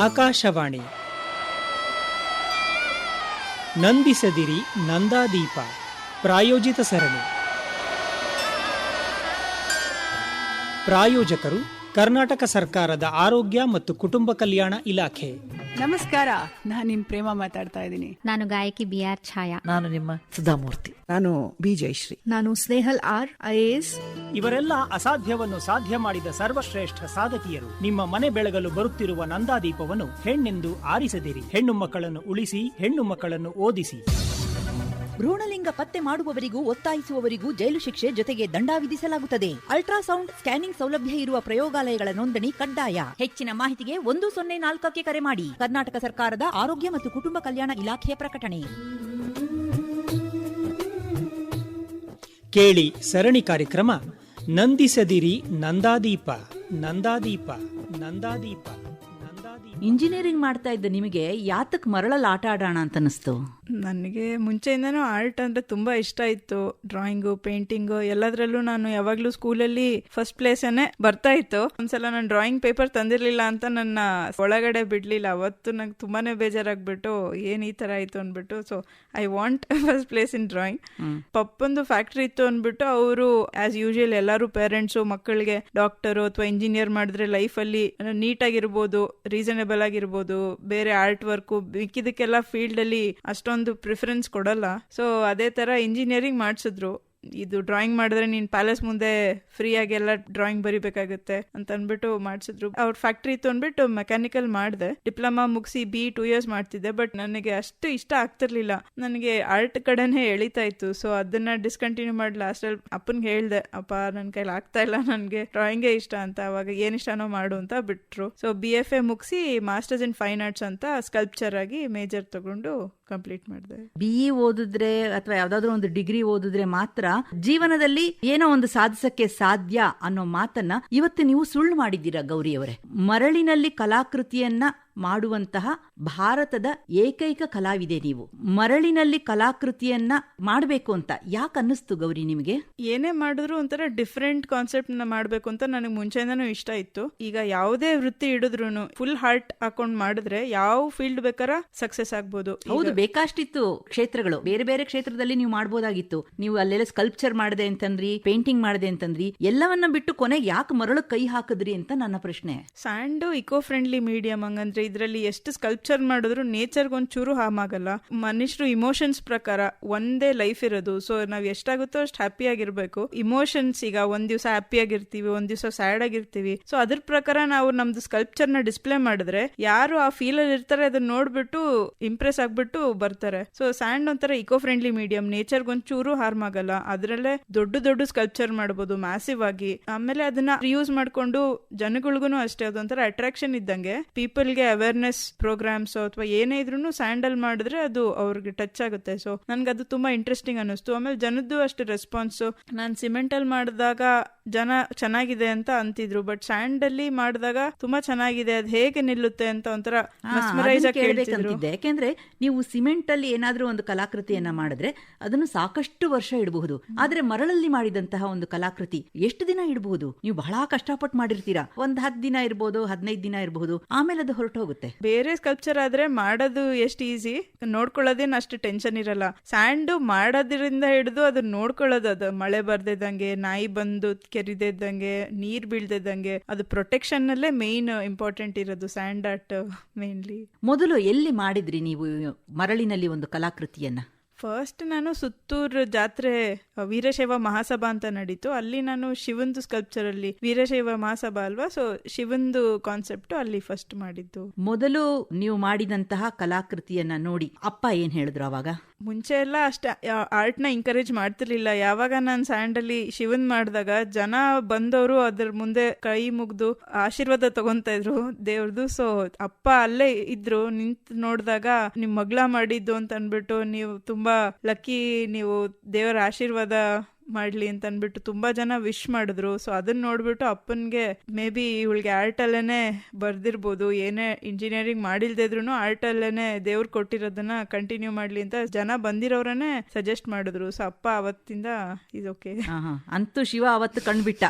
ಆಕಾಶವಾಣಿ. ನಂದಿಸದಿರಿ ನಂದಾದೀಪ. ಪ್ರಾಯೋಜಿತ ಸರಣಿ. ಪ್ರಾಯೋಜಕರು ಕರ್ನಾಟಕ ಸರ್ಕಾರದ ಆರೋಗ್ಯ ಮತ್ತು ಕುಟುಂಬ ಕಲ್ಯಾಣ ಇಲಾಖೆ. ನಮಸ್ಕಾರ ನಾನು ನಿಮ್ ಪ್ರೇಮ ಮಾತಾಡ್ತಾ ಇದ್ದೀನಿ. ನಾನು ಗಾಯಕಿ ಬಿ ಆರ್ ಛಾಯಾ. ನಾನು ನಿಮ್ಮ ಸುಧಾಮೂರ್ತಿ. ನಾನು ಬಿ ಜಯಶ್ರೀ. ನಾನು ಸ್ನೇಹಲ್ ಆರ್ ಐಎಎಸ್ ಇವರೆಲ್ಲ ಅಸಾಧ್ಯವನ್ನು ಸಾಧ್ಯ ಮಾಡಿದ ಸರ್ವಶ್ರೇಷ್ಠ ಸಾಧಕಿಯರು. ನಿಮ್ಮ ಮನೆ ಬೆಳಗಲು ಬರುತ್ತಿರುವ ನಂದಾದೀಪವನ್ನು ಹೆಣ್ಣೆಂದು ಆರಿಸದಿರಿ. ಹೆಣ್ಣು ಮಕ್ಕಳನ್ನು ಉಳಿಸಿ ಹೆಣ್ಣು ಮಕ್ಕಳನ್ನು ಓದಿಸಿ. ಭ್ರೂಣಲಿಂಗ ಪತ್ತೆ ಮಾಡುವವರಿಗೂ ಒತ್ತಾಯಿಸುವವರಿಗೂ ಜೈಲು ಶಿಕ್ಷೆ ಜೊತೆಗೆ ದಂಡ ವಿಧಿಸಲಾಗುತ್ತದೆ. ಅಲ್ಟ್ರಾಸೌಂಡ್ ಸ್ಕ್ಯಾನಿಂಗ್ ಸೌಲಭ್ಯ ಇರುವ ಪ್ರಯೋಗಾಲಯಗಳ ನೋಂದಣಿ ಕಡ್ಡಾಯ. ಹೆಚ್ಚಿನ ಮಾಹಿತಿಗೆ ಒಂದು ಸೊನ್ನೆ ನಾಲ್ಕಕ್ಕೆ ಕರೆ ಮಾಡಿ. ಕರ್ನಾಟಕ ಸರ್ಕಾರದ ಆರೋಗ್ಯ ಮತ್ತು ಕುಟುಂಬ ಕಲ್ಯಾಣ ಇಲಾಖೆಯ ಪ್ರಕಟಣೆ. ಕೇಳಿ ಸರಣಿ ಕಾರ್ಯಕ್ರಮ. ನಂದಿಸದಿರಿ ನಂದಾದೀಪ ನಂದಾದೀಪ ನಂದಾದೀಪ ಇಂಜಿನಿಯರಿಂಗ್ ಮಾಡ್ತಾ ಇದ್ದ ನಿಮಗೆ ಯಾತಕ್ ಮರಳಲ್ಲಿ ಆಟ ಆಡೋಣ ಅಂತ ಅನಿಸ್ತು ನನಗೆ ಮುಂಚೆಯಿಂದನೂ ಆರ್ಟ್ ಅಂದ್ರೆ ತುಂಬಾ ಇಷ್ಟ ಇತ್ತು. ಡ್ರಾಯಿಂಗು ಪೇಂಟಿಂಗು ಎಲ್ಲದರಲ್ಲೂ ನಾನು ಯಾವಾಗಲೂ ಸ್ಕೂಲಲ್ಲಿ ಫಸ್ಟ್ ಪ್ಲೇಸನ್ನೇ ಬರ್ತಾ ಇತ್ತು. ಒಂದ್ಸಲ ನಾನು ಡ್ರಾಯಿಂಗ್ ಪೇಪರ್ ತಂದಿರಲಿಲ್ಲ ಅಂತ ನನ್ನ ಒಳಗಡೆ ಬಿಡ್ಲಿಲ್ಲ. ಅವತ್ತು ನಂಗೆ ತುಂಬಾನೇ ಬೇಜಾರಾಗ್ಬಿಟ್ಟು ಏನ್ ಈ ತರ ಆಯ್ತು ಅಂದ್ಬಿಟ್ಟು so I want first place in drawing ಪಪ್ಪಂದು factory ಇತ್ತು ಅಂದ್ಬಿಟ್ಟು ಅವರು ಆ್ಯಸ್ ಯೂಶುವಲ್ ಎಲ್ಲರೂ ಪೇರೆಂಟ್ಸು ಮಕ್ಕಳಿಗೆ ಡಾಕ್ಟರು ಅಥವಾ ಇಂಜಿನಿಯರ್ ಮಾಡಿದ್ರೆ ಲೈಫಲ್ಲಿ ನೀಟಾಗಿರ್ಬೋದು ರೀಸನೇಬಲ್ ಆಗಿರ್ಬೋದು ಬೇರೆ ಆರ್ಟ್ ವರ್ಕು ಮಿಕ್ಕಿದಕ್ಕೆಲ್ಲ ಫೀಲ್ಡ್ ಅಲ್ಲಿ ಅಷ್ಟೊಂದು ಪ್ರಿಫರೆನ್ಸ್ ಕೊಡಲ್ಲ. ಸೊ ಅದೇ ತರ ಇಂಜಿನಿಯರಿಂಗ್ ಮಾಡಿಸಿದ್ರು. ಇದು ಡ್ರಾಯಿಂಗ್ ಮಾಡಿದ್ರೆ ನೀನ್ ಪ್ಯಾಲೇಸ್ ಮುಂದೆ ಫ್ರೀ ಆಗಿ ಎಲ್ಲ ಡ್ರಾಯಿಂಗ್ ಬರಿಬೇಕಾಗುತ್ತೆ ಅಂತ ಅನ್ಬಿಟ್ಟು ಮಾಡಿಸಿದ್ರು. ಅವ್ರ ಫ್ಯಾಕ್ಟ್ರಿ ಇತ್ತು ಅಂದ್ಬಿಟ್ಟು ಮೆಕ್ಯಾನಿಕಲ್ ಮಾಡಿದೆ. ಡಿಪ್ಲೊಮಾ ಮುಗಿಸಿ ಬಿ ಟೂ ಇಯರ್ಸ್ ಮಾಡ್ತಿದ್ದೆ ಬಟ್ ನನಗೆ ಅಷ್ಟು ಇಷ್ಟ ಆಗ್ತಿರ್ಲಿಲ್ಲ. ನನಗೆ ಆರ್ಟ್ ಕಡೆನೇ ಎಳಿತಾ ಇತ್ತು. ಸೊ ಅದನ್ನ ಡಿಸ್ಕಂಟಿನ್ಯೂ ಮಾಡಿ ಲಾಸ್ಟಲ್ಲಿ ಅಪ್ಪನ್ಗೆ ಹೇಳ್ದೆ, ಅಪ್ಪ ನನ್ನ ಕೈಲಿ ಆಗ್ತಾ ಇಲ್ಲ, ನನಗೆ ಡ್ರಾಯಿಂಗೇ ಇಷ್ಟ ಅಂತ. ಅವಾಗ ಏನ್ ಇಷ್ಟನೋ ಮಾಡು ಅಂತ ಬಿಟ್ರು. ಸೊ ಬಿ ಎಫ್ ಎ ಮುಗಿಸಿ ಮಾಸ್ಟರ್ಸ್ ಇನ್ ಫೈನ್ ಆರ್ಟ್ಸ್ ಅಂತ ಸ್ಕಲ್ಪ್ಚರ್ ಆಗಿ ಮೇಜರ್ ತಗೊಂಡು ಕಂಪ್ಲೀಟ್ ಮಾಡಿದೆ. ಬಿ ಇ ಓದಿದ್ರೆ ಅಥವಾ ಯಾವ್ದಾದ್ರು ಒಂದು ಡಿಗ್ರಿ ಓದಿದ್ರೆ ಮಾತ್ರ ಜೀವನದಲ್ಲಿ ಏನೋ ಒಂದು ಸಾಧಿಸಕ್ಕೆ ಸಾಧ್ಯ ಅನ್ನೋ ಮಾತನ್ನ ಇವತ್ತು ನೀವು ಸುಳ್ಳು ಮಾಡಿದ್ದೀರಾ ಗೌರಿಯವರೇ? ಮರಳಿನಲ್ಲಿ ಕಲಾಕೃತಿಯನ್ನ ಮಾಡುವಂತಹ ಭಾರತದ ಏಕೈಕ ಕಲಾವಿದೆ ನೀವು. ಮರಳಿನಲ್ಲಿ ಕಲಾಕೃತಿಯನ್ನ ಮಾಡಬೇಕು ಅಂತ ಯಾಕೆ ಅನ್ನಿಸ್ತು ಗೌರಿ ನಿಮಗೆ? ಏನೇ ಮಾಡಿದ್ರು ಒಂಥರ ಡಿಫ್ರೆಂಟ್ ಕಾನ್ಸೆಪ್ಟ್ನ ಮಾಡ್ಬೇಕು ಅಂತ ನನಗೆ ಮುಂಚೆಯಿಂದನೂ ಇಷ್ಟ ಇತ್ತು. ಈಗ ಯಾವುದೇ ವೃತ್ತಿ ಹಿಡಿದ್ರು ಫುಲ್ ಹಾರ್ಟ್ ಹಾಕೊಂಡ್ ಮಾಡಿದ್ರೆ ಯಾವ ಫೀಲ್ಡ್ ಬೇಕಾರ ಸಕ್ಸಸ್ ಆಗ್ಬೋದು. ಹೌದು ಬೇಕಾಷ್ಟಿತ್ತು ಕ್ಷೇತ್ರಗಳು. ಬೇರೆ ಬೇರೆ ಕ್ಷೇತ್ರದಲ್ಲಿ ನೀವು ಮಾಡಬಹುದಾಗಿತ್ತು ನೀವು ಅಲ್ಲೆಲ್ಲ ಸ್ಕಲ್ಪ್ಚರ್ ಮಾಡಿದೆ ಅಂತಂದ್ರಿ ಪೇಂಟಿಂಗ್ ಮಾಡಿದೆ ಅಂತಂದ್ರಿ ಎಲ್ಲವನ್ನ ಬಿಟ್ಟು ಕೊನೆಗೆ ಯಾಕೆ ಮರಳು ಕೈ ಹಾಕಿದ್ರಿ ಅಂತ ನನ್ನ ಪ್ರಶ್ನೆ. ಸ್ಯಾಂಡು ಇಕೋ ಫ್ರೆಂಡ್ಲಿ ಮೀಡಿಯಂ ಹಂಗಂದ್ರೆ ಇದರಲ್ಲಿ ಎಷ್ಟು ಸ್ಕಲ್ಪ್ಚರ್ ಮಾಡಿದ್ರು ನೇಚರ್ಗೆ ಒಂಚೂರು ಹಾರ್ಮ್ ಆಗಲ್ಲ. ಮನುಷ್ಯರು ಇಮೋಷನ್ಸ್ ಪ್ರಕಾರ ಒಂದೇ ಲೈಫ್ ಇರೋದು. ಸೊ ನಾವ್ ಎಷ್ಟಾಗುತ್ತೋ ಅಷ್ಟು ಹ್ಯಾಪಿ ಆಗಿರ್ಬೇಕು. ಇಮೋಷನ್ಸ್ ಈಗ ಒಂದ್ ದಿವಸ ಹ್ಯಾಪಿ ಆಗಿರ್ತೀವಿ, ಒಂದ್ ದಿವಸ ಸ್ಯಾಡ್ ಆಗಿರ್ತೀವಿ. ಸೊ ಅದ್ರ ಪ್ರಕಾರ ನಾವು ನಮ್ದು ಸ್ಕಲ್ಪ್ಚರ್ನ ಡಿಸ್ಪ್ಲೇ ಮಾಡಿದ್ರೆ ಯಾರು ಆ ಫೀಲ್ ಅಲ್ಲಿ ಇರ್ತಾರೆ ಅದನ್ನ ನೋಡ್ಬಿಟ್ಟು ಇಂಪ್ರೆಸ್ ಆಗ್ಬಿಟ್ಟು ಬರ್ತಾರೆ. ಸೊ ಸ್ಯಾಂಡ್ ಒಂಥರ ಇಕೋ ಫ್ರೆಂಡ್ಲಿ ಮೀಡಿಯಂ ನೇಚರ್ಗೆ ಒಂಚೂರು ಹಾರ್ಮ್ ಆಗಲ್ಲ. ಅದ್ರಲ್ಲೇ ದೊಡ್ಡ ದೊಡ್ಡ ಸ್ಕಲ್ಪ್ಚರ್ ಮಾಡಬಹುದು ಮ್ಯಾಸಿವ್ ಆಗಿ. ಆಮೇಲೆ ಅದನ್ನ ಯೂಸ್ ಮಾಡ್ಕೊಂಡು ಜನಗಳಿಗೂ ಅಷ್ಟೇ, ಅದೊಂಥರ ಅಟ್ರಾಕ್ಷನ್ ಇದ್ದಂಗೆ. ಪೀಪಲ್ಗೆ ಅವೇರ್ನೆಸ್ ಪ್ರೋಗ್ರಾಮ್ಸ್ ಅಥವಾ ಏನೇ ಇದ್ರೂ ಸ್ಯಾಂಡಲ್ ಮಾಡಿದ್ರೆ ಅದು ಅವ್ರಿಗೆ ಟಚ್ ಆಗುತ್ತೆ. ಸೊ ನನ್ಗೆ ಅದು ತುಂಬಾ ಇಂಟ್ರೆಸ್ಟಿಂಗ್ ಅನ್ನಿಸ್ತು. ಆಮೇಲೆ ಜನದ್ದು ಅಷ್ಟು ರೆಸ್ಪಾನ್ಸ್ ನಾನು ಸಿಮೆಂಟ್ ಅಲ್ಲಿ ಮಾಡಿದಾಗ ಜನ ಚೆನ್ನಾಗಿದೆ ಅಂತ ಅಂತಿದ್ರು. ಬಟ್ ಸ್ಯಾಂಡ್ ಅಲ್ಲಿ ಮಾಡಿದಾಗ ತುಂಬಾ ಚೆನ್ನಾಗಿದೆ ಅದು ಹೇಗೆ ನಿಲ್ಲುತ್ತೆ ಅಂತ ಒಂಥರ ಯಾಕೆಂದ್ರೆ ನೀವು ಸಿಮೆಂಟ್ ಅಲ್ಲಿ ಏನಾದ್ರೂ ಒಂದು ಕಲಾಕೃತಿಯನ್ನ ಮಾಡಿದ್ರೆ ಅದನ್ನು ಸಾಕಷ್ಟು ವರ್ಷ ಇಡಬಹುದು. ಆದ್ರೆ ಮರಳಲ್ಲಿ ಮಾಡಿದಂತಹ ಒಂದು ಕಲಾಕೃತಿ ಎಷ್ಟು ದಿನ ಇಡಬಹುದು? ನೀವು ಬಹಳ ಕಷ್ಟಪಟ್ಟು ಮಾಡಿರ್ತೀರಾ. ಒಂದ್ ಹತ್ತು ದಿನ ಇರ್ಬೋದು ಹದಿನೈದು ದಿನ ಇರಬಹುದು ಆಮೇಲೆ ಅದು ಹೊರಟು ಹೋಗುತ್ತೆ ಬೇರೆ ಸ್ಕಲ್ಪ್ಚರ್ ಆದ್ರೆ ಮಾಡೋದು ಎಷ್ಟು ಈಸಿ ನೋಡ್ಕೊಳ್ಳೋದೇನು ಅಷ್ಟು ಟೆನ್ಷನ್ ಇರಲ್ಲ. ಸ್ಯಾಂಡು ಮಾಡೋದ್ರಿಂದ ಹಿಡಿದು ಅದನ್ನ ನೋಡ್ಕೊಳ್ಳೋದು ಅದು. ಮಳೆ ಬರ್ದಿದ್ದಂಗೆ ನಾಯಿ ಬಂದು ಕೆರಿದಿದ್ದಂಗೆ ನೀರ್ ಬೀಳ್ದಿದ್ದಂಗೆ ಅದು ಪ್ರೊಟೆಕ್ಷನ್ ಅಲ್ಲೇ ಮೇನ್ ಇಂಪಾರ್ಟೆಂಟ್ ಇರೋದು ಸ್ಯಾಂಡ್ ಆರ್ಟ್ ಮೇನ್ಲಿ ಮೊದಲು ಎಲ್ಲಿ ಮಾಡಿದ್ರಿ ನೀವು ಮರಳಿನಲ್ಲಿ ಒಂದು ಕಲಾಕೃತಿಯನ್ನ? ಫಸ್ಟ್ ನಾನು ಸುತ್ತೂರು ಜಾತ್ರೆ ವೀರಶೈವ ಮಹಾಸಭಾ ಅಂತ ನಡೀತು. ಅಲ್ಲಿ ನಾನು ಶಿವಂದು ಸ್ಕಲ್ಪ್ಚರ್ ಅಲ್ಲಿ ವೀರಶೈವ ಮಹಾಸಭಾ ಅಲ್ವಾ? ಸೊ ಶಿವಂದು ಕಾನ್ಸೆಪ್ಟ್ ಅಲ್ಲಿ ಫಸ್ಟ್ ಮಾಡಿದ್ದು. ಮೊದಲು ನೀವು ಮಾಡಿದಂತಹ ಕಲಾಕೃತಿಯನ್ನ ನೋಡಿ ಅಪ್ಪ ಏನ್ ಹೇಳಿದ್ರು ಅವಾಗ? ಮುಂಚೆ ಎಲ್ಲ ಅಷ್ಟ ಆರ್ಟ್ನ ಎಂಕರೇಜ್ ಮಾಡ್ತಿರ್ಲಿಲ್ಲ. ಯಾವಾಗ ನಾನು ಸ್ಯಾಂಡಲ್ಲಿ ಶಿವನ್ ಮಾಡಿದಾಗ ಜನ ಬಂದವರು ಅದ್ರ ಮುಂದೆ ಕೈ ಮುಗ್ದು ಆಶೀರ್ವಾದ ತಗೊಂತಾ ಇದ್ರು ದೇವ್ರದು. ಸೊ ಅಪ್ಪ ಅಲ್ಲೇ ಇದ್ರು, ನಿಂತ್ ನೋಡಿದಾಗ ನಿಮ್ ಮಗ್ಳ ಮಾಡಿದ್ದು ಅಂತ ಅನ್ಬಿಟ್ಟು ನೀವು ತುಂಬಾ ಲಕ್ಕಿ ನೀವು ದೇವರ ಆಶೀರ್ವಾದ ಮಾಡ್ಲಿ ಅಂತ ಅನ್ಬಿಟ್ಟು ತುಂಬಾ ಜನ ವಿಶ್ ಮಾಡಿದ್ರು. ಸೊ ಅದನ್ನ ನೋಡ್ಬಿಟ್ಟು ಅಪ್ಪನ್ಗೆ ಮೇ ಬಿ ಇವಳಿಗೆ ಆರ್ಟ್ ಅಲ್ಲೇನೆ ಬರ್ದಿರ್ಬೋದು. ಏನೇ ಇಂಜಿನಿಯರಿಂಗ್ ಮಾಡಿಲ್ದೇ ಇದ್ರು ಆರ್ಟ್ ಅಲ್ಲೇನೆ ದೇವ್ರು ಕೊಟ್ಟಿರೋದನ್ನ ಕಂಟಿನ್ಯೂ ಮಾಡ್ಲಿ ಅಂತ ಜನ ಬಂದಿರೋರನ್ನೇ ಸಜೆಸ್ಟ್ ಮಾಡಿದ್ರು. ಸೊ ಅಪ್ಪ ಅವತ್ತಿಂದ ಇದು ಓಕೆ ಅಂತೂ ಶಿವ ಅವತ್ತು ಕಂಡ್ಬಿಟ್ಟ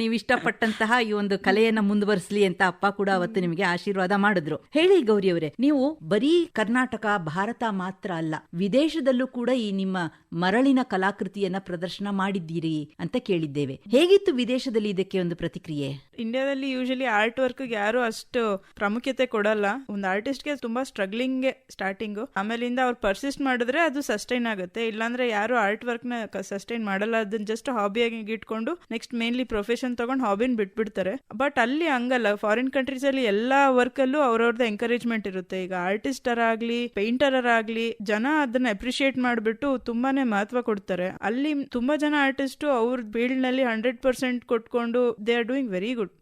ನೀವು ಇಷ್ಟಪಟ್ಟಂತಹ ಈ ಒಂದು ಕಲೆಯನ್ನ ಮುಂದುವರಿಸಲಿ ಅಂತ ಅಪ್ಪ ಕೂಡ ಅವತ್ತು ನಿಮಗೆ ಆಶೀರ್ವಾದ ಮಾಡಿದ್ರು. ಹೇಳಿ ಗೌರಿ ಅವರೇ, ನೀವು ಬರೀ ಕರ್ನಾಟಕ, ಭಾರತ ಮಾತ್ರ ಅಲ್ಲ, ವಿದೇಶದಲ್ಲೂ ಕೂಡ ಈ ನಿಮ್ಮ ಮರಳಿನ ಕಲಾಕೃತಿಯನ್ನ ಪ್ರದರ್ಶನ ಮಾಡಿದ್ದೀರಿ ಅಂತ ಕೇಳಿದ್ದೇವೆ. ಹೇಗಿತ್ತು ವಿದೇಶದಲ್ಲಿ ಇದಕ್ಕೆ ಒಂದು ಪ್ರತಿಕ್ರಿಯೆ? ಇಂಡಿಯಾದಲ್ಲಿ ಯೂಶಲಿ ಆರ್ಟ್ ವರ್ಕ್ ಯಾರು ಅಷ್ಟು ಪ್ರಾಮುಖ್ಯತೆ ಕೊಡಲ್ಲ. ಒಂದು ಆರ್ಟಿಸ್ಟ್ಗೆ ತುಂಬಾ ಸ್ಟ್ರಗ್ಲಿಂಗ್ ಸ್ಟಾರ್ಟಿಂಗ್ ಆಮೇಲಿಂದ ಅವ್ರು ಪರ್ಸಿಸ್ಟ್ ಮಾಡಿದ್ರೆ ಅದು ಸಸ್ಟೈನ್ ಆಗುತ್ತೆ. ಇಲ್ಲಾಂದ್ರೆ ಯಾರು ಆರ್ಟ್ ವರ್ಕ್ನ ಸಸ್ಟೈನ್ ಮಾಡಲ್ಲ. ಅದನ್ನ ಜಸ್ಟ್ ಹಾಬಿಯಾಗಿ ಇಟ್ಕೊಂಡು ನೆಕ್ಸ್ಟ್ ಮೇನ್ಲಿ ಪ್ರೊಫೆಷನ್ ತಗೊಂಡು ಹಾಬಿನ ಬಿಟ್ಬಿಡ್ತಾರೆ. ಬಟ್ ಅಲ್ಲಿ ಹಂಗಲ್ಲ. ಫಾರಿನ್ ಕಂಟ್ರೀಸ್ ಅಲ್ಲಿ ಎಲ್ಲಾ ವರ್ಕ್ ಅಲ್ಲೂ ಅವ್ರವ್ರದ್ದು ಎಂಕರೇಜ್ಮೆಂಟ್ ಇರುತ್ತೆ. ಈಗ ಆರ್ಟಿಸ್ಟರ್ ಆಗ್ಲಿ ಪೇಂಟರ್ ಆಗ್ಲಿ ಜನ ಅದನ್ನ ಅಪ್ರಿಶಿಯೇಟ್ ಮಾಡ್ಬಿಟ್ಟು ತುಂಬಾನೇ ಮಹತ್ವ ಕೊಡ್ತಾರೆ. ಅಲ್ಲಿ ತುಂಬಾ ಜನ ಆರ್ಟಿಸ್ಟು ಅವ್ರ ಫೀಲ್ಡ್ನಲ್ಲಿ ಹಂಡ್ರೆಡ್ ಪರ್ಸೆಂಟ್ ಕೊಟ್ಕೊಂಡು they are doing very good.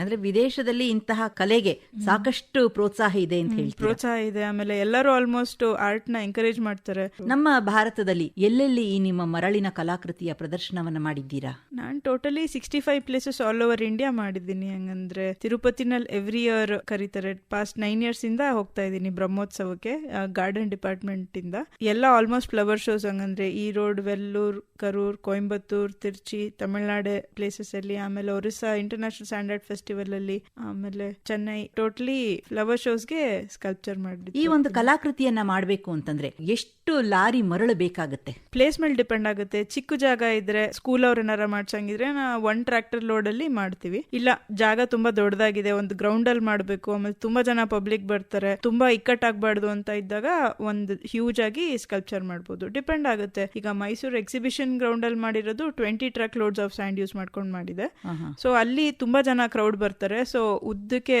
ಅಂದ್ರೆ ವಿದೇಶದಲ್ಲಿ ಇಂತಹ ಕಲೆಗೆ ಸಾಕಷ್ಟು ಪ್ರೋತ್ಸಾಹ ಇದೆ ಅಂತ ಹೇಳಿ ಪ್ರೋತ್ಸಾಹ ಇದೆ. ಆಮೇಲೆ ಎಲ್ಲರೂ ಆಲ್ಮೋಸ್ಟ್ ಆರ್ಟ್ನ ಎಂಕರೇಜ್ ಮಾಡ್ತಾರೆ. ನಮ್ಮ ಭಾರತದಲ್ಲಿ ಎಲ್ಲೆಲ್ಲಿ ಈ ನಿಮ್ಮ ಮರಳಿನ ಕಲಾಕೃತಿಯ ಪ್ರದರ್ಶನವನ್ನ ಮಾಡಿದ್ದೀರಾ? ನಾನ್ totally sixty five places all over India ಮಾಡಿದ್ದೀನಿ. ಹಂಗಂದ್ರೆ ತಿರುಪತಿನಲ್ಲಿ ಎವ್ರಿ ಇಯರ್ ಕರೀತಾರೆ. ಪಾಸ್ಟ್ ನೈನ್ ಇಯರ್ಸ್ ಇಂದ ಹೋಗ್ತಾ ಇದ್ದೀನಿ ಬ್ರಹ್ಮೋತ್ಸವಕ್ಕೆ ಗಾರ್ಡನ್ ಡಿಪಾರ್ಟ್ಮೆಂಟ್ ಇಂದ. ಎಲ್ಲ ಆಲ್ಮೋಸ್ಟ್ ಫ್ಲವರ್ ಶೋಸ್ ಹಂಗಂದ್ರೆ ಈ ರೋಡ್ ವೆಲ್ಲೂರ್ ಕರೂರ್ ಕೊಯಂಬತ್ತೂರ್ ತಿರುಚಿ ತಮಿಳ್ನಾಡು ಪ್ಲೇಸಸ್ ಅಲ್ಲಿ ಆಮೇಲೆ ಒರಿಸ್ಸಾ ಇಂಟರ್ನ್ಯಾಷನಲ್ ಸ್ಟ್ಯಾಂಡರ್ಡ್ ಫೆಸ್ಟಿವಲ್ ಅಲ್ಲಿ ಆಮೇಲೆ ಚೆನ್ನೈ ಟೋಟಲಿ ಫ್ಲವರ್ ಶೋಸ್ಗೆ ಸ್ಕಲ್ಪ್ಚರ್ ಈ ಒಂದು ಕಲಾಕೃತಿಯನ್ನ ಮಾಡಬೇಕು ಅಂತಂದ್ರೆ ಎಷ್ಟು ಲಾರಿ ಮರಳು ಬೇಕಾಗುತ್ತೆ ಪ್ಲೇಸ್ ಮೇಲೆ ಡಿಪೆಂಡ್ ಆಗುತ್ತೆ. ಚಿಕ್ಕ ಜಾಗ ಇದ್ರೆ ಸ್ಕೂಲ್ ಅವ್ರ ಏನಾರ ಮಾಡ್ಸಂಗಿದ್ರೆ ನಾ ಒನ್ ಟ್ರ್ಯಾಕ್ಟರ್ ಲೋಡ್ ಅಲ್ಲಿ ಮಾಡ್ತೀವಿ. ಇಲ್ಲ ಜಾಗ ತುಂಬಾ ದೊಡ್ಡದಾಗಿದೆ ಒಂದು ಗ್ರೌಂಡ್ ಅಲ್ಲಿ ಮಾಡ್ಬೇಕು ಆಮೇಲೆ ತುಂಬಾ ಜನ ಪಬ್ಲಿಕ್ ಬರ್ತಾರೆ ತುಂಬಾ ಇಕ್ಕಟ್ಟಾಗಬಾರ್ದು ಅಂತ ಇದ್ದಾಗ ಒಂದು ಹ್ಯೂಜ್ ಆಗಿ ಸ್ಕಲ್ಪ್ಚರ್ ಮಾಡಬಹುದು ಡಿಪೆಂಡ್ ಆಗುತ್ತೆ. ಈಗ ಮೈಸೂರು ಎಕ್ಸಿಬಿಷನ್ ಗ್ರೌಂಡ್ ಅಲ್ಲಿ ಮಾಡಿರೋದು twenty truck loads of sand use ಮಾಡ್ಕೊಂಡು ಮಾಡಿದೆ. ಸೊ ಅಲ್ಲಿ ತುಂಬಾ ಜನ ಕ್ರೌಡ್ ಬರ್ತಾರೆ. ಸೊ ಉದ್ದಕ್ಕೆ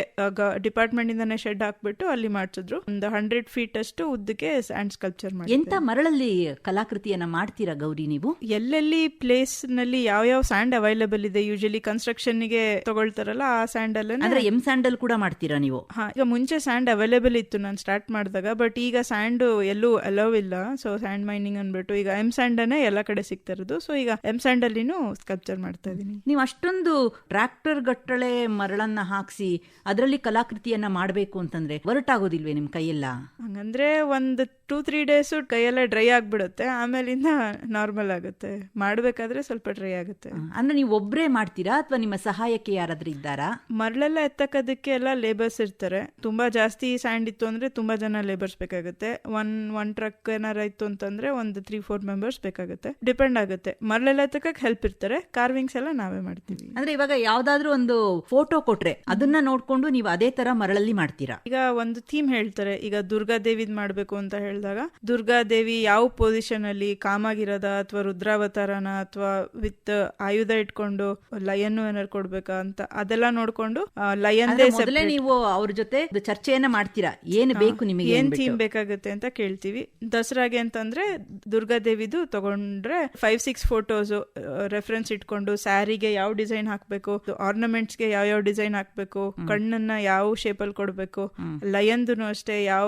ಡಿಪಾರ್ಟ್ಮೆಂಟ್ ಇಂದಾನೆ ಶೆಡ್ ಹಾಕ್ಬಿಟ್ಟು ಅಲ್ಲಿ ಮಾಡ್ಸಿದ್ರು. ಒಂದು ಹಂಡ್ರೆಡ್ ಫೀಟ್ ಅಷ್ಟು ಉದ್ದಕ್ಕೆ ಸ್ಯಾಂಡ್ ಸ್ಕಲ್ಪ್ಚರ್ ಮಾಡಿ ಎಂತ ಮರಳಲ್ಲಿ ಕಲಾಕೃತಿಯನ್ನ ಮಾಡ್ತೀರಾ ಗೌರಿ ನೀವು? ಎಲ್ಲೆಲ್ಲಿ ಪ್ಲೇಸ್ನಲ್ಲಿ ಯಾವ ಯಾವ ಸ್ಯಾಂಡ್ ಅವೈಲೇಬಲ್ ಇದೆ ಯೂಶಲಿ ಕನ್ಸ್ಟ್ರಕ್ಷನ್ಗೆ ತಗೊಳ್ತಾರಲ್ಲ ಆ ಸ್ಯಾಂಡ್ ಅಲ್ಲೇ ಅಂದ್ರೆ ಎಂ ಸ್ಯಾಂಡಲ್ ಕೂಡ ಮಾಡ್ತೀರಾ ನೀವು? ಹಾ ಈಗ ಮುಂಚೆ ಸ್ಯಾಂಡ್ ಅವೈಲೇಬಲ್ ಇತ್ತು ನಾನು ಸ್ಟಾರ್ಟ್ ಮಾಡಿದಾಗ ಬಟ್ ಈಗ ಸ್ಯಾಂಡ್ ಎಲ್ಲೂ ಅಲೋವ್ ಇಲ್ಲ. ಸೊ ಸ್ಯಾಂಡ್ ಮೈನಿಂಗ್ ಅನ್ಬಿಟ್ಟು ಈಗ ಎಂ ಸ್ಯಾಂಡ್ ಅನ್ನೇ ಎಲ್ಲ ಕಡೆ ಸಿಗ್ತಾ ಇರೋದು. ಸೊ ಈಗ ಎಂ ಸ್ಯಾಂಡ್ ಅಲ್ಲಿನೂ ಸ್ಕಲ್ಪ್ಚರ್ ಮಾಡ್ತಾ ಇದೀನಿ ನೀವು ಅಷ್ಟೊಂದು ಟ್ರ್ಯಾಕ್ಟರ್ ಗಟ್ಟಳೆ ಮರಳನ್ನ ಹಾಕ್ಸಿ ಅದರಲ್ಲಿ ಕಲಾಕೃತಿಯನ್ನ ಮಾಡಬೇಕು ಅಂತಂದ್ರೆ ಹೊರಟಾಗೋದಿಲ್ವೇ ನಿಮ್ ಕೈಯೆಲ್ಲ? ಹಂಗಂದ್ರೆ ಒಂದು ಟೂ ತ್ರೀ ಡೇಸ್ ಕೈಯೆಲ್ಲ ಡ್ರೈ ಆಗಿಬಿಡುತ್ತೆ. ಆಮೇಲಿಂದ ನಾರ್ಮಲ್ ಆಗುತ್ತೆ. ಮಾಡ್ಬೇಕಾದ್ರೆ ಸ್ವಲ್ಪ ಡ್ರೈ ಆಗುತ್ತೆ. ಅಂದ್ರೆ ನೀವು ಒಬ್ರೇ ಮಾಡ್ತೀರಾ ಅಥವಾ ನಿಮ್ಮ ಸಹಾಯಕ್ಕೆ ಯಾರಾದರೂ ಇದ್ದಾರಾ? ಮರಳೆಲ್ಲ ಎತ್ತಕ್ಕದಕ್ಕೆ ಎಲ್ಲ ಲೇಬರ್ಸ್ ಇರ್ತಾರೆ. ತುಂಬಾ ಜಾಸ್ತಿ ಸ್ಯಾಂಡ್ ಇತ್ತು ಅಂದ್ರೆ ತುಂಬಾ ಜನ ಲೇಬರ್ಸ್ ಬೇಕಾಗುತ್ತೆ. ಒನ್ ಒನ್ ಟ್ರಕ್ ಏನಾರ ಇತ್ತು ಅಂತಂದ್ರೆ ಒಂದು ತ್ರೀ ಫೋರ್ ಮೆಂಬರ್ಸ್ ಬೇಕಾಗುತ್ತೆ. ಡಿಪೆಂಡ್ ಆಗುತ್ತೆ. ಮರಳೆಲ್ಲ ಎತ್ತಕ್ಕೆ ಹೆಲ್ಪ್ ಇರ್ತಾರೆ. ಕಾರ್ವಿಂಗ್ಸ್ ಎಲ್ಲ ನಾವೇ ಮಾಡ್ತೀವಿ. ಅಂದ್ರೆ ಇವಾಗ ಯಾವ್ದಾದ್ರೂ ಒಂದು ಫೋಟೋ ಕೊಟ್ರೆ ಅದನ್ನ ನೋಡ್ಕೊಂಡು ನೀವು ಅದೇ ತರ ಮರಳಲ್ಲಿ ಮಾಡ್ತೀರಾ? ಈಗ ಒಂದು ಥೀಮ್ ಹೇಳ್ತಾರೆ. ಈಗ ದುರ್ಗಾ ದೇವಿದ್ ಮಾಡ್ಬೇಕು ಅಂತ ಹೇಳಿದಾಗ ದುರ್ಗಾದೇವಿ ಯಾವ ಪೊಸಿಷನ್ ಅಲ್ಲಿ ಕಾಮಾಗಿರದ ಅಥವಾ ರುದ್ರಾವತಾರನ ಅಥವಾ ವಿತ್ ಆಯುಧ ಇಟ್ಕೊಂಡು ಲಯನ್ ಏನಾರು ಕೊಡ್ಬೇಕಾ ಅಂತ ಅದೆಲ್ಲ ನೋಡ್ಕೊಂಡು ಲಯನ್ ನೀವು ಅವ್ರ ಜೊತೆ ಚರ್ಚೆಯನ್ನ ಮಾಡ್ತೀರಾ? ಏನು ಬೇಕು ನಿಮಗೆ ಏನ್. ಥೀಮ್ ಬೇಕಾಗುತ್ತೆ ಅಂತ ಕೇಳ್ತೀವಿ. ದಸರಾಗೆ ಅಂತಂದ್ರೆ ದುರ್ಗಾದೇವಿದು ತಗೊಂಡ್ರೆ ಫೈವ್ ಸಿಕ್ಸ್ ಫೋಟೋಸ್ ರೆಫರೆನ್ಸ್ ಇಟ್ಕೊಂಡು ಸ್ಯಾರಿಗೆ ಯಾವ ಡಿಸೈನ್ ಹಾಕ್ಬೇಕು ಆರ್ನಮೆಂಟ್ಸ್ಗೆ ಯಾವ ಯಾವ ಡಿಸೈನ್ ಹಾಕ್ಬೇಕು ಕಣ್ಣನ್ನ ಯಾವ ಶೇಪ್ ಅಲ್ಲಿ ಕೊಡ್ಬೇಕು ಲಯನ್ದು ಅಷ್ಟೇ ಯಾವ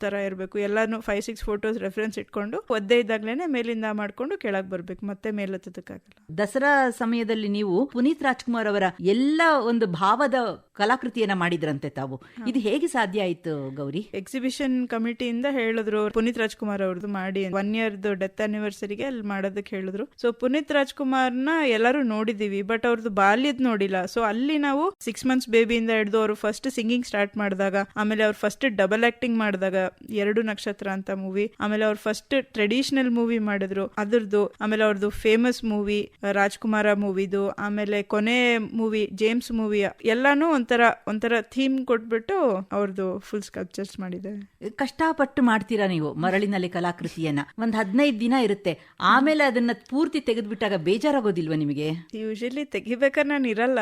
ತರ ಇರಬೇಕು. ಎಲ್ಲಾನು ಫೈವ್ ಸಿಕ್ಸ್ ಫೋಟೋಸ್ ರೆಫರೆನ್ಸ್ ಇಟ್ಕೊಂಡು ಒದ್ದೆ ಇದ್ದಾಗ್ಲೇನೆ ಮೇಲಿಂದ ಮಾಡ್ಕೊಂಡು ಕೆಳಗೆ ಬರ್ಬೇಕು. ಮತ್ತೆ ಮೇಲೆತ್ತದಕ್ಕಾಗಲ್ಲ. ದಸರಾ ಸಮಯದಲ್ಲಿ ನೀವು ಪುನೀತ್ ರಾಜ್ಕುಮಾರ್ ಅವರ ಎಲ್ಲ ಒಂದು ಭಾವದ ಕಲಾಕೃತಿಯನ್ನ ಮಾಡಿದ್ರಂತೆ ತಾವು. ಇದು ಹೇಗೆ ಸಾಧ್ಯ ಆಯ್ತು ಗೌರಿ? ಎಕ್ಸಿಬಿಷನ್ ಕಮಿಟಿಯಿಂದ ಹೇಳಿದ್ರು ಪುನೀತ್ ರಾಜ್ಕುಮಾರ್ ಅವ್ರದ್ದು ಮಾಡಿ ಒನ್ ಇಯರ್ ಡೆತ್ ಆನಿವರ್ಸರಿಗೆ ಅಲ್ಲಿ ಮಾಡೋದಕ್ಕೆ ಹೇಳಿದ್ರು. ಸೊ ಪುನೀತ್ ರಾಜ್ಕುಮಾರ್ನ ಎಲ್ಲರೂ ನೋಡಿದೀವಿ ಬಟ್ ಅವ್ರದ್ದು ಬಾಲ್ಯದ್ ನೋಡಿಲ್ಲ. ಸೊ ಅಲ್ಲಿ ನಾವು ಸಿಕ್ಸ್ ಮಂತ್ಸ್ ಬೇಬಿಯಿಂದ ಹಿಡಿದು ಅವರು ಫಸ್ಟ್ ಸಿಂಗಿಂಗ್ ಸ್ಟಾರ್ಟ್ ಮಾಡಿದಾಗ ಆಮೇಲೆ ಅವ್ರು ಫಸ್ಟ್ ಡಬಲ್ ಆಕ್ಟಿಂಗ್ ಮಾಡಿದಾಗ ಎರಡು ನಕ್ಷತ್ರ ಅಂತ ಮೂವಿ ಆಮೇಲೆ ಅವ್ರು ಫಸ್ಟ್ ಟ್ರೆಡಿಷನಲ್ ಮೂವಿ ಮಾಡಿದ್ರು. ಅದ್ರದ್ದು ಆಮೇಲೆ ಅವ್ರದ್ದು ಫೇಮಸ್ ಮೂವಿ ರಾಜ್ಕುಮಾರ ಮೂವಿದು ಆಮೇಲೆ ಕೊನೆ ಮೂವಿ ಜೇಮ್ಸ್ ಮೂವಿ ಎಲ್ಲಾನು ಒಂಥರ ಒಂಥರ ಥೀಮ್ ಕೊಟ್ಬಿಟ್ಟು ಅವ್ರದ್ದು ಫುಲ್ ಸ್ಕಲ್ಪ್ಚರ್ಸ್ ಮಾಡಿದೆ ಕಷ್ಟಪಟ್ಟು ಮಾಡ್ತೀರಾ ನೀವು ಮರಳಿನಲ್ಲಿ ಕಲಾಕೃತಿಯನ್ನ? ಒಂದ್ ಹದಿನೈದು ದಿನ ಇರುತ್ತೆ. ಆಮೇಲೆ ಅದನ್ನ ಪೂರ್ತಿ ತೆಗೆದ್ಬಿಟ್ಟಾಗ ಬೇಜಾರಾಗೋದಿಲ್ವಾ ನಿಮಗೆ? ಯೂಶಲಿ ತೆಗಿಬೇಕಾದ್ರೆ ನಾನು ಇರಲ್ಲ.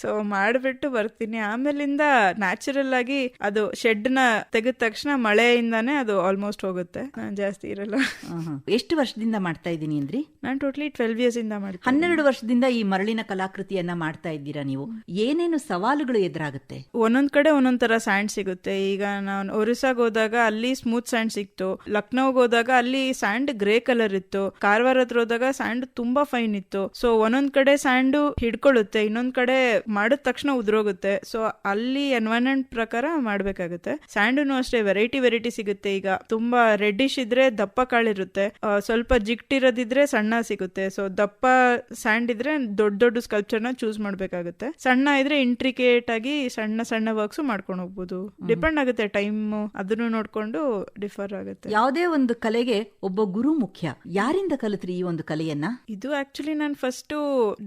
ಸೊ ಮಾಡ್ಬಿಟ್ಟು ಬರ್ತೀನಿ. ಆಮೇಲಿಂದ ನ್ಯಾಚುರಲ್ ಆಗಿ ಅದು ಶೆಡ್ನ ತೆಗೆದ ತಕ್ಷಣ ಮಳೆಯಿಂದಾನೇ ಅದು ಆಲ್ಮೋಸ್ಟ್ ಹೋಗುತ್ತೆ. ನಾನು ಜಾಸ್ತಿ ಇರಲ್ಲ. ಎಷ್ಟು ವರ್ಷದಿಂದ ಮಾಡ್ತಾ ಇದ್ದೀನಿ ಅಂದ್ರಿ? ನಾನು ಟೋಟ್ಲಿ ಟ್ವೆಲ್ವ್ ಇಯರ್ಸ್ ಇಂದ ಮಾಡಿ ಹನ್ನೆರಡು ವರ್ಷದಿಂದ ಈ ಮರಳಿನ ಕಲಾಕೃತಿಯನ್ನ ಮಾಡ್ತಾ ಇದ್ದೀರಾ ನೀವು? ಏನೇನು ಸವಾಲುಗಳು ಎದುರಾಗುತ್ತೆ? ಒಂದೊಂದ್ ಕಡೆ ಒಂದೊಂದ್ ತರ ಸ್ಯಾಂಡ್ ಸಿಗುತ್ತೆ. ಈಗ ನಾನು ಒರಿಸ್ಸಾಗ್ ಹೋದಾಗ ಅಲ್ಲಿ ಸ್ಮೂತ್ ಸ್ಯಾಂಡ್ ಸಿಕ್ತು. ಲಕ್ನೋಗ್ ಹೋದಾಗ ಅಲ್ಲಿ ಸ್ಯಾಂಡ್ ಗ್ರೇ ಕಲರ್ ಇತ್ತು. ಕಾರವಾರ ಹತ್ರ ಹೋದಾಗ ಸ್ಯಾಂಡ್ ತುಂಬಾ ಫೈನ್ ಇತ್ತು. ಸೊ ಒಂದೊಂದ್ ಕಡೆ ಸ್ಯಾಂಡು ಹಿಡ್ಕೊಳ್ಳುತ್ತೆ. ಇನ್ನೊಂದ್ ಕಡೆ ಮಾಡಿದ ತಕ್ಷಣ ಉದ್ರೋಗುತ್ತೆ. ಸೊ ಅಲ್ಲಿ ಎನ್ವೈರನ್ಮೆಂಟ್ ಪ್ರಕಾರ ಮಾಡ್ಬೇಕಾಗುತ್ತೆ. ಸ್ಯಾಂಡುನು ಅಷ್ಟೇ ವೆರೈಟಿ ವೆರೈಟಿ ಸಿಗುತ್ತೆ. ಈಗ ತುಂಬಾ ರೆಡ್ಡಿಶ್ ಇದ್ರೆ ದಪ್ಪ ಕಾಳಿರುತ್ತೆ. ಸ್ವಲ್ಪ ಜಿಟ್ಟಿರೋದಿದ್ರೆ ಸಣ್ಣ ಸಿಗುತ್ತೆ. ಸೊ ದಪ್ಪ ಸ್ಯಾಂಡ್ ಇದ್ರೆ ದೊಡ್ಡ ದೊಡ್ಡ ಸ್ಕಲ್ಪ್ಚರ್ನ ಚೂಸ್ ಮಾಡ್ಬೇಕಾಗುತ್ತೆ. ಸಣ್ಣ ಇದ್ರೆ ಇಂಟ್ರಿಕೇಟ್ ಆಗಿ ಸಣ್ಣ ಸಣ್ಣ ವರ್ಕ್ಸ್ ಮಾಡ್ಕೊಂಡು ಹೋಗ್ಬೋದು. ಡಿಪೆಂಡ್ ಆಗುತ್ತೆ ಟೈಮ್ ಅದನ್ನು ನೋಡ್ಕೊಂಡು ಡಿಫರ್ ಆಗುತ್ತೆ. ಯಾವುದೇ ಒಂದು ಕಲೆಗೆ ಒಬ್ಬ ಗುರು ಮುಖ್ಯ. ಯಾರಿಂದ ಕಲಿತ್ರಿ ಈ ಒಂದು ಕಲೆಯನ್ನ? ಇದು ಆಕ್ಚುಲಿ ನಾನು ಫಸ್ಟ್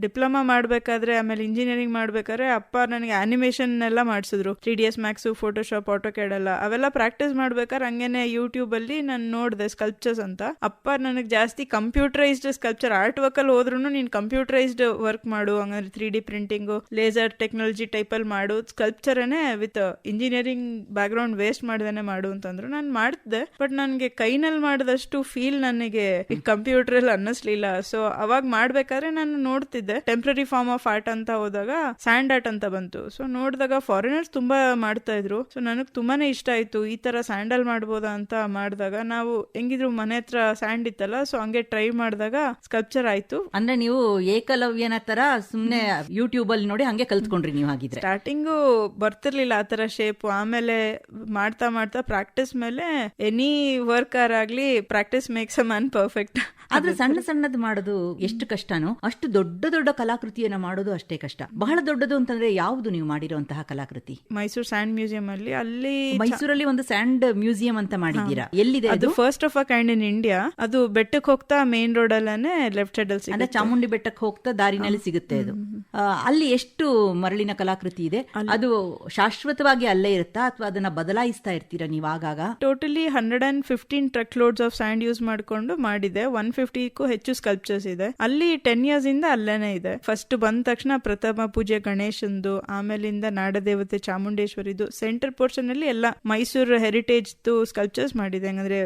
ಡಿಪ್ಲೊಮಾ ಮಾಡ್ಬೇಕಾದ್ರೆ ಆಮೇಲೆ ಇಂಜಿನಿಯರಿಂಗ್ ಮಾಡ್ಬೇಕಾದ್ರೆ ಅಪ್ಪ ನನಗೆ ಅನಿಮೇಷನ್ ಎಲ್ಲ ಮಾಡಿಸಿದ್ರು. Three D S max Photoshop auto ಎಲ್ಲ. ಅವೆಲ್ಲ ಪ್ರಾಕ್ಟೀಸ್ ಮಾಡ್ಬೇಕಾದ್ರೆ ಹಂಗೇನೆ ಯೂಟ್ಯೂಬ್ ಅಲ್ಲಿ ನಾನು ನೋಡಿದೆ ಸ್ಕಲ್ಪ್ಚರ್ಸ್ ಅಂತ. ಅಪ್ಪ ನನಗೆ ಜಾಸ್ತಿ ಕಂಪ್ಯೂಟರೈಸ್ಡ್ ಸ್ಕಲ್ಪ್ಚರ್ ಆರ್ಟ್ ವರ್ಕ್ ಅಲ್ಲಿ ಹೋದ್ರು ನೀನು ಕಂಪ್ಯೂಟರೈಸ್ಡ್ ವರ್ಕ್ ಮಾಡು, ಹಂಗಂದ್ರೆ three D printing laser technology ಅಲ್ಲಿ ಮಾಡು. ಅನೇ with engineering background waste ಮಾಡ್ದೇನೆ ಮಾಡು ಅಂತಂದ್ರು ನಾನು ಮಾಡ್ತಿದ್ದೆ ಬಟ್ ನನಗೆ ಕೈನಲ್ಲಿ ಮಾಡಿದಷ್ಟು ಫೀಲ್ ನನಗೆ ಈ ಕಂಪ್ಯೂಟರ್ ಅಲ್ಲಿ ಅನ್ನಿಸ್ಲಿಲ್ಲ. ಸೊ ಅವಾಗ ಮಾಡ್ಬೇಕಾದ್ರೆ ನಾನು ನೋಡ್ತಿದ್ದೆ. ಟೆಂಪ್ರರಿ ಫಾರ್ಮ್ ಆಫ್ ಆರ್ಟ್ ಅಂತ ಹೋದಾಗ ಸ್ಯಾಂಡ್ ಆರ್ಟ್ ಅಂತ ಬಂತು. ಸೊ ನೋಡಿದಾಗ ಫಾರಿನರ್ಸ್ ತುಂಬಾ ಮಾಡ್ತಾ ಇದ್ರು. ಸೊ ನನಗೆ ತುಂಬಾನೇ ಇಷ್ಟ ಆಯ್ತು. ಈ ತರ ಸ್ಯಾಂಡಲ್ ಮಾಡ್ಬೋದಾ ಅಂತ ಮಾಡಿದಾಗ ನಾವು ಹೆಂಗಿದ್ರು ಮನೆ ಹತ್ರ ಸ್ಯಾಂಡ್ ಇತ್ತಲ್ಲ ಸೊ ಹಂಗೆ ಟ್ರೈ ಮಾಡಿದಾಗ ಸ್ಕಲ್ಪ್ಚರ್ ಆಯ್ತು. ಅಂದ್ರೆ ನೀವು ಏಕಲವ್ಯನ ತರ ಸುಮ್ನೆ ಯೂಟ್ಯೂಬ್ ಅಲ್ಲಿ ನೋಡಿ ಹಂಗೆ ಕಲ್ತ್ಕೊಂಡ್ರಿ ನೀವು ಹಾಗಿದ್ರೆ. ಸ್ಟಾರ್ಟಿಂಗು ಬರ್ತಿರ್ಲಿಲ್ಲ ಆ ತರ ಶೇಪ್ ಆಮೇಲೆ ಮಾಡ್ತಾ ಮಾಡ್ತಾ ಪ್ರಾಕ್ಟೀಸ್ ಮೇಲೆ ಎನಿ ವರ್ಕರ್ ಆಗ್ಲಿ practice makes a man perfect ಆದ್ರೆ ಸಣ್ಣ ಸಣ್ಣದು ಮಾಡೋದು ಎಷ್ಟು ಕಷ್ಟನೋ ಅಷ್ಟು ದೊಡ್ಡ ದೊಡ್ಡ ಕಲಾಕೃತಿಯನ್ನ ಮಾಡೋದು ಅಷ್ಟೇ ಕಷ್ಟ. ಬಹಳ ದೊಡ್ಡದು ಅಂತಂದ್ರೆ ಯಾವುದು ನೀವು ಮಾಡಿರುವಂತಹ ಕಲಾಕೃತಿ? ಮೈಸೂರು ಸ್ಯಾಂಡ್ ಮ್ಯೂಸಿಯಂ ಅಲ್ಲಿ ಅಲ್ಲಿ ಮೈಸೂರಲ್ಲಿ ಒಂದು ಸ್ಯಾಂಡ್ ಮ್ಯೂಸಿಯಂ ಅಂತ ಮಾಡಿದ್ದೀರಾ? ಎಲ್ಲಿದೆ ಅದು first of a kind in India ಅದು ಬೆಟ್ಟಕ್ಕೆ ಹೋಗ್ತಾ ಮೇನ್ ರೋಡ್ ಅಲ್ಲೇ ಲೆಫ್ಟ್ ಸೈಡ್ ಅಲ್ಲಿ ಅಂದ್ರೆ ಚಾಮುಂಡಿ ಬೆಟ್ಟಕ್ಕೆ ಹೋಗ್ತಾ ದಾರಿನಲ್ಲಿ ಸಿಗುತ್ತೆ ಅದು. ಅಲ್ಲಿ ಎಷ್ಟು ಮರಳಿನ ಕಲಾಕೃತಿ ಇದೆ? ಅದು ಶಾಶ್ವತವಾಗಿ ಅಲ್ಲೇ ಇರುತ್ತಾ ಅಥವಾ ಅದನ್ನ ಬದಲಾಯಿಸ್ತಾ ಇರ್ತೀರಾ ನೀವು ಆಗಾಗ? Totally hundred and fifteen truck loads of sand use ಮಾಡ್ಕೊಂಡು ಮಾಡಿದೆ. ಒನ್ ಫಿಫ್ಟಿಗೂ ಹೆಚ್ಚು ಸ್ಕಲ್ಪ್ಚರ್ಸ್ ಇದೆ. ಅಲ್ಲಿ ಟೆನ್ ಇಯರ್ಸ್ ಇಂದ ಅಲ್ಲೇನೆ ಇದೆ. ಫಸ್ಟ್ ಬಂದ ತಕ್ಷಣ ಪ್ರಥಮ ಪೂಜೆ ಗಣೇಶಂದು, ಆಮೇಲಿಂದ ನಾಡದೇವತೆ ಚಾಮುಂಡೇಶ್ವರಿದು ಸೆಂಟರ್ ಪೋರ್ಷನ್ ಅಲ್ಲಿ ಎಲ್ಲ ಮೈಸೂರು ಹೆರಿಟೇಜ್ ಸ್ಕಲ್ಪ್ಚರ್ಸ್ ಮಾಡಿದೆ. ಹಂಗಂದ್ರೆ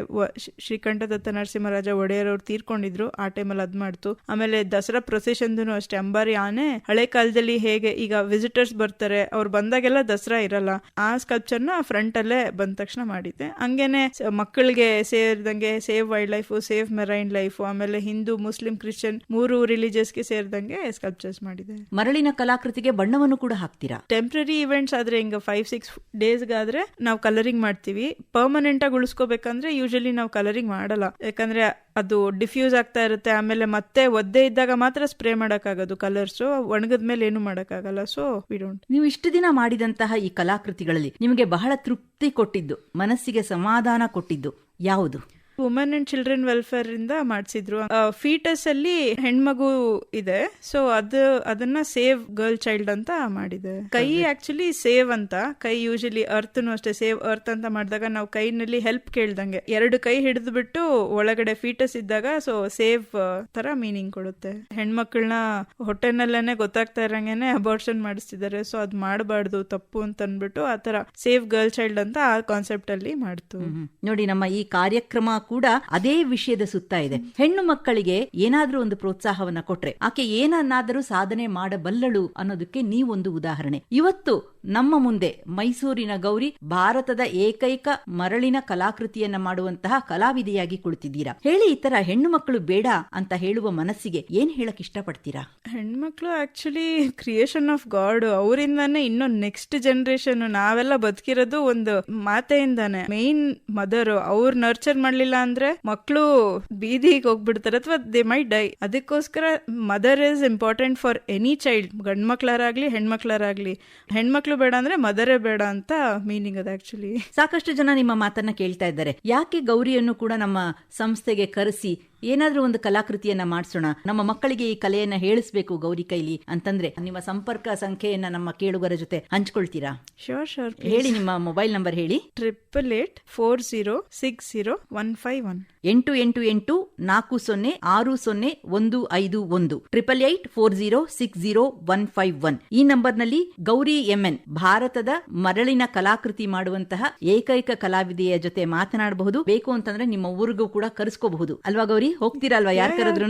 ಶ್ರೀಕಂಠದತ್ತ ನರಸಿಂಹರಾಜ ಒಡೆಯರ್ ಅವ್ರು ತೀರ್ಕೊಂಡಿದ್ರು ಆ ಟೈಮಲ್ಲಿ ಅದ್ ಮಾಡ್ತು. ಆಮೇಲೆ ದಸರಾ ಪ್ರೊಸೆಷನ್ದು ಅಷ್ಟೇ, ಅಂಬಾರಿ ಆನೆ ಹಳೆ ಕಾಲದಲ್ಲಿ ಹೇಗೆ ಈಗ ವಿಸಿಟರ್ಸ್ ಬರ್ತಾರೆ, ಅವ್ರು ಬಂದಾಗೆಲ್ಲ ದಸರಾ ಇರಲ್ಲ. ಆ ಸ್ಕಲ್ಪ್ಚರ್ನ ಫ್ರಂಟ್ ಅಲ್ಲೇ ಬಂದ ತಕ್ಷಣ ಮಾಡಿದ್ದೆ. ಹಂಗೇನೆ ಮಕ್ಕಳಿಗೆ ಸೇರಿದಂಗೆ save wild life save marine life ಆಮೇಲೆ ಹಿಂದೂ ಮುಸ್ಲಿಂ ಕ್ರಿಶ್ಚಿಯನ್ ಮೂರು ರಿಲಿಜಿಯಸ್ಗೆ ಸೇರಿದಂಗೆ ಸ್ಕಲ್ಪ್ಚರ್ಸ್ ಮಾಡಿದೆ. ಮರಳಿನ ಕಲಾಕೃತಿಗೆ ಬಣ್ಣವನ್ನು ಕೂಡ ಹಾಕ್ತೀರಾ? ಟೆಂಪ್ರರಿ ಇವೆಂಟ್ಸ್ ಆದ್ರೆ ಹಿಂಗ ಫೈವ್ ಸಿಕ್ಸ್ ಡೇಸ್ಗಾದ್ರೆ ನಾವು ಕಲರಿಂಗ್ ಮಾಡ್ತೀವಿ. ಪರ್ಮನೆಂಟ್ ಆಗಿ ಉಳಿಸ್ಕೋಬೇಕಂದ್ರೆ ಯೂಶಲಿ ನಾವು ಕಲರಿಂಗ್ ಮಾಡಲ್ಲ. ಯಾಕಂದ್ರೆ ಅದು ಡಿಫ್ಯೂಸ್ ಆಗ್ತಾ ಇರುತ್ತೆ. ಆಮೇಲೆ ಮತ್ತೆ ಒದ್ದೆ ಇದ್ದಾಗ ಮಾತ್ರ ಸ್ಪ್ರೇ ಮಾಡೋಕ್ಕಾಗೋದು ಕಲರ್ಸ್ ಒಣಗದ ಮೇಲೆ ಏನು ಮಾಡೋಕ್ಕಾಗಲ್ಲ. ಸೊ ವಿ ಡೋಂಟ್ ನೀವು ಇಷ್ಟು ದಿನ ಮಾಡಿದಂತಹ ಈ ಕಲಾಕೃತಿಗಳಲ್ಲಿ ನಿಮಗೆ ಬಹಳ ತೃಪ್ತಿ ಕೊಟ್ಟಿದ್ದು ಮನಸ್ಸಿಗೆ ಸಮಾಧಾನ ಕೊಟ್ಟಿದ್ದು ಯಾವುದು? ವುಮೆನ್ ಅಂಡ್ ಚಿಲ್ಡ್ರನ್ ವೆಲ್ಫೇರ್ ಇಂದ ಮಾಡಿಸಿದ್ರು. ಫೀಟಸ್ ಅಲ್ಲಿ ಹೆಣ್ಮಗು ಇದೆ. ಸೊ ಅದು ಅದನ್ನ ಸೇವ್ ಗರ್ಲ್ ಚೈಲ್ಡ್ ಅಂತ ಮಾಡಿದೆ. ಕೈ ಆಕ್ಚುಲಿ ಸೇವ್ ಅಂತ. ಕೈ ಯೂಶಲಿ ಅರ್ಥನು ಅಷ್ಟೇ ಸೇವ್ ಅರ್ತ್ ಅಂತ ಮಾಡಿದಾಗ ನಾವು ಕೈನಲ್ಲಿ ಹೆಲ್ಪ್ ಕೇಳ್ದಂಗೆ. ಎರಡು ಕೈ ಹಿಡಿದು ಬಿಟ್ಟು ಒಳಗಡೆ ಫೀಟಸ್ ಇದ್ದಾಗ ಸೊ ಸೇವ್ ತರ ಮೀನಿಂಗ್ ಕೊಡುತ್ತೆ. ಹೆಣ್ಮಕ್ಳನ್ನ ಹೊಟ್ಟೆನಲ್ಲೇನೆ ಗೊತ್ತಾಗ್ತಾ ಇರಂಗೇನೆ ಅಬಾರ್ಷನ್ ಮಾಡಿಸ್ತಿದ್ದಾರೆ. ಸೊ ಅದ್ ಮಾಡಬಾರ್ದು ತಪ್ಪು ಅಂತ ಅನ್ಬಿಟ್ಟು ಆತರ ಸೇವ್ ಗರ್ಲ್ ಚೈಲ್ಡ್ ಅಂತ ಆ ಕಾನ್ಸೆಪ್ಟ್ ಅಲ್ಲಿ ಮಾಡ್ತು. ನೋಡಿ ನಮ್ಮ ಈ ಕಾರ್ಯಕ್ರಮ ಕೂಡ ಅದೇ ವಿಷಯದ ಸುತ್ತ ಇದೆ. ಹೆಣ್ಣು ಮಕ್ಕಳಿಗೆ ಏನಾದ್ರೂ ಒಂದು ಪ್ರೋತ್ಸಾಹವನ್ನ ಕೊಟ್ರೆ, ಆಕೆ ಏನನ್ನಾದರೂ ಸಾಧನೆ ಮಾಡಬಲ್ಲಳು ಅನ್ನೋದಕ್ಕೆ ನೀವೊಂದು ಉದಾಹರಣೆ. ಇವತ್ತು ನಮ್ಮ ಮುಂದೆ ಮೈಸೂರಿನ ಗೌರಿ ಭಾರತದ ಏಕೈಕ ಮರಳಿನ ಕಲಾಕೃತಿಯನ್ನ ಮಾಡುವಂತಹ ಕಲಾವಿದೆಯಾಗಿ ಕುಳಿತಿದ್ದೀರಾ? ಹೇಳಿ ಈ ತರ ಹೆಣ್ಣು ಮಕ್ಕಳು ಬೇಡ ಅಂತ ಹೇಳುವ ಮನಸ್ಸಿಗೆ ಏನ್ ಹೇಳಕ್ ಇಷ್ಟಪಡ್ತೀರಾ? ಹೆಣ್ಮಕ್ಳು ಆಕ್ಚುಲಿ ಕ್ರಿಯೇಷನ್ ಆಫ್ ಗಾಡ್ ಅವರಿಂದಾನೆ ಇನ್ನೂ ನೆಕ್ಸ್ಟ್ ಜನರೇಷನ್ ನಾವೆಲ್ಲ ಬದುಕಿರೋದು ಒಂದು ಮಾತೆಯಿಂದಾನೆ. ಮೇನ್ ಮದರ್ ಅವ್ರು ನರ್ಚರ್ ಮಾಡ್ಲಿಲ್ಲ ಅಂದ್ರೆ ಮಕ್ಕಳು ಬೀದಿಗೆ ಹೋಗ್ಬಿಡ್ತಾರೆ ಅಥವಾ ದೇ ಮೈ ಡೈ ಅದಕ್ಕೋಸ್ಕರ mother is important for any child ಗಂಡ್ ಮಕ್ಳಾರಾಗ್ಲಿ ಹೆಣ್ಮಕ್ಳಾರಾಗ್ಲಿ. ಹೆಣ್ಮಕ್ಳು ಬೇಡ ಅಂದ್ರೆ ಮದರೇ ಬೇಡ ಅಂತ ಮೀನಿಂಗ್ ಅದ ಆಕ್ಚುಲಿ ಸಾಕಷ್ಟು ಜನ ನಿಮ್ಮ ಮಾತನ್ನ ಕೇಳ್ತಾ ಇದ್ದಾರೆ. ಯಾಕೆ ಗೌರಿಯನ್ನು ಕೂಡ ನಮ್ಮ ಸಂಸ್ಥೆಗೆ ಕರೆಸಿ ಏನಾದ್ರೂ ಒಂದು ಕಲಾಕೃತಿಯನ್ನ ಮಾಡಿಸೋಣ. ನಮ್ಮ ಮಕ್ಕಳಿಗೆ ಈ ಕಲೆಯನ್ನ ಹೇಳಿಸ್ಬೇಕು ಗೌರಿ ಕೈಲಿ ಅಂತಂದ್ರೆ ನಿಮ್ಮ ಸಂಪರ್ಕ ಸಂಖ್ಯೆಯನ್ನ ನಮ್ಮ ಕೇಳುಗರ ಜೊತೆ ಹಂಚ್ಕೊಳ್ತೀರಾ? ಶೋರ್ ಶೋರ್ ಹೇಳಿ ನಿಮ್ಮ ಮೊಬೈಲ್ ನಂಬರ್ ಹೇಳಿ. Triple eight four zero six zero one five one ಎಂಟು ಎಂಟು ಎಂಟು ನಾಲ್ಕು ಸೊನ್ನೆ ಆರು ಸೊನ್ನೆ ಒಂದು ಐದು ಒಂದು. Triple eight four zero six zero one five one ಈ ನಂಬರ್ನಲ್ಲಿ ಗೌರಿ ಎಂಎನ್ ಭಾರತದ ಮರಳಿನ ಕಲಾಕೃತಿ ಮಾಡುವಂತಹ ಏಕೈಕ ಕಲಾವಿದೆಯ ಜೊತೆ ಮಾತನಾಡಬಹುದು. ಬೇಕು ಅಂತಂದ್ರೆ ನಿಮ್ಮ ಊರಿಗೂ ಕೂಡ ಕರೆಸ್ಕೋಬಹುದು. ಅಲ್ವಾ ಗೌರಿ? ಹೋಗ್ತೀರಾ ಯಾರ್ ಕರೆದ್ರು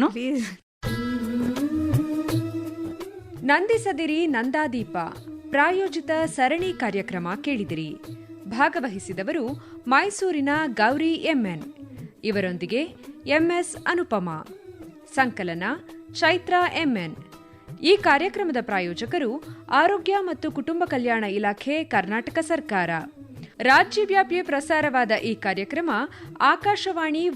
ನಂದಿಸದಿರಿ ನಂದಾದೀಪ ಪ್ರಾಯೋಜಿತ ಸರಣಿ ಕಾರ್ಯಕ್ರಮ ಕೇಳಿದಿರಿ. ಭಾಗವಹಿಸಿದವರು ಮೈಸೂರಿನ ಗೌರಿ ಎಂಎನ್ ಇವರೊಂದಿಗೆ ಎಂಎಸ್ ಅನುಪಮ ಸಂಕಲನ ಚೈತ್ರ ಎಂಎನ್ ಈ ಕಾರ್ಯಕ್ರಮದ ಪ್ರಾಯೋಜಕರು ಆರೋಗ್ಯ ಮತ್ತು ಕುಟುಂಬ ಕಲ್ಯಾಣ ಇಲಾಖೆ ಕರ್ನಾಟಕ ಸರ್ಕಾರ. ರಾಜ್ಯವ್ಯಾಪಿ ಪ್ರಸಾರವಾದ ಈ ಕಾರ್ಯಕ್ರಮ ಆಕಾಶವಾಣಿ